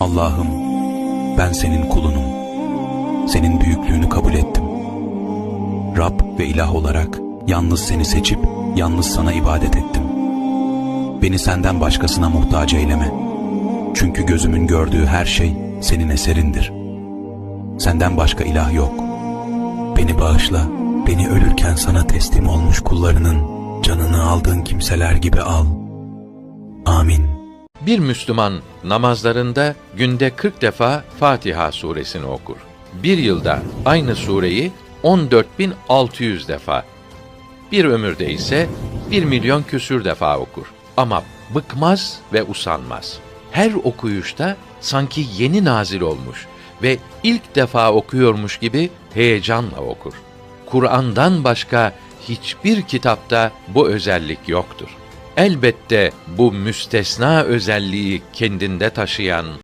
Allah'ım ben senin kulunum. Senin büyüklüğünü kabul ettim. Rab ve ilah olarak yalnız seni seçip yalnız sana ibadet ettim. Beni senden başkasına muhtaç eyleme. Çünkü gözümün gördüğü her şey senin eserindir. Senden başka ilah yok. Beni bağışla, beni ölürken sana teslim olmuş kullarının canını aldığın kimseler gibi al. Bir Müslüman namazlarında günde 40 defa Fatiha suresini okur. Bir yılda aynı sureyi 14.600 defa. Bir ömürde ise 1 milyon küsür defa okur. Ama bıkmaz ve usanmaz. Her okuyuşta sanki yeni nazil olmuş ve ilk defa okuyormuş gibi heyecanla okur. Kur'an'dan başka hiçbir kitapta bu özellik yoktur. Elbette bu müstesna özelliği kendinde taşıyan